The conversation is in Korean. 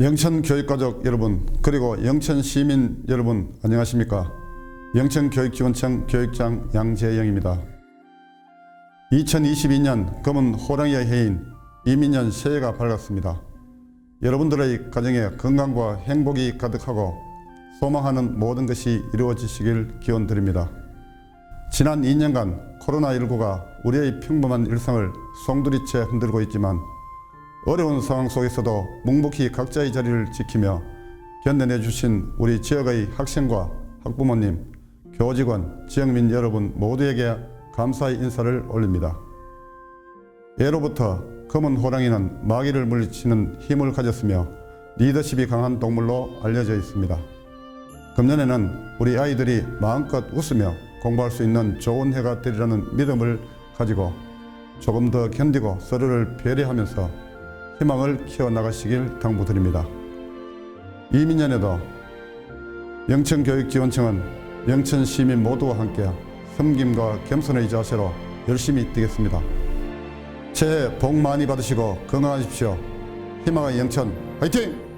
영천 교육가족 여러분 그리고 영천 시민 여러분 안녕하십니까? 영천 교육지원청 교육장 양재영입니다. 2022년 검은 호랑이의 해인 이민년 새해가 밝았습니다. 여러분들의 가정에 건강과 행복이 가득하고 소망하는 모든 것이 이루어지시길 기원드립니다. 지난 2년간 코로나19가 우리의 평범한 일상을 송두리째 흔들고 있지만 어려운 상황 속에서도 묵묵히 각자의 자리를 지키며 견뎌내 주신 우리 지역의 학생과 학부모님, 교직원, 지역민 여러분 모두에게 감사의 인사를 올립니다. 예로부터 검은 호랑이는 마귀를 물리치는 힘을 가졌으며 리더십이 강한 동물로 알려져 있습니다. 금년에는 우리 아이들이 마음껏 웃으며 공부할 수 있는 좋은 해가 되리라는 믿음을 가지고 조금 더 견디고 서로를 배려하면서 희망을 키워나가시길 당부드립니다. 이민년에도 영천교육지원청은 영천 시민 모두와 함께 섬김과 겸손의 자세로 열심히 뛰겠습니다. 새해 복 많이 받으시고 건강하십시오. 희망의 영천 화이팅!